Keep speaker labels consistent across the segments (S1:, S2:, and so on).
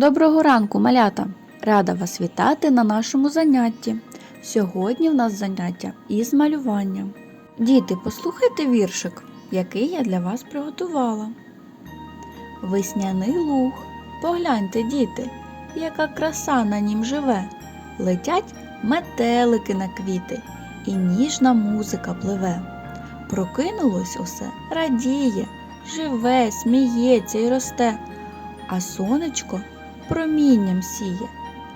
S1: Доброго ранку, малята! Рада вас вітати на нашому занятті. Сьогодні в нас заняття із малювання. Діти, послухайте віршик, який я для вас приготувала. Весняний луг. Погляньте, діти, яка краса на нім живе. Летять метелики на квіти, і ніжна музика пливе. Прокинулось усе, радіє, живе, сміється і росте, а сонечко промінням сіє,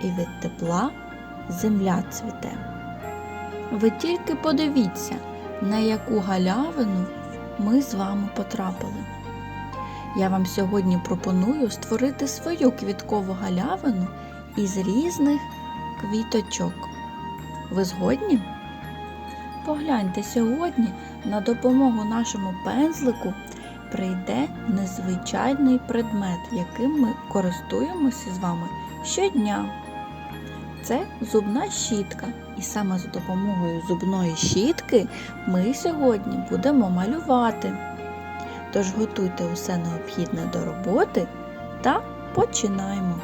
S1: і від тепла земля цвіте. Ви тільки подивіться, на яку галявину ми з вами потрапили. Я вам сьогодні пропоную створити свою квіткову галявину із різних квіточок. Ви згодні? Погляньте сьогодні на допомогу нашому пензлику прийде незвичайний предмет, яким ми користуємося з вами щодня. Це зубна щітка. І саме за допомогою зубної щітки ми сьогодні будемо малювати. Тож готуйте усе необхідне до роботи та починаємо.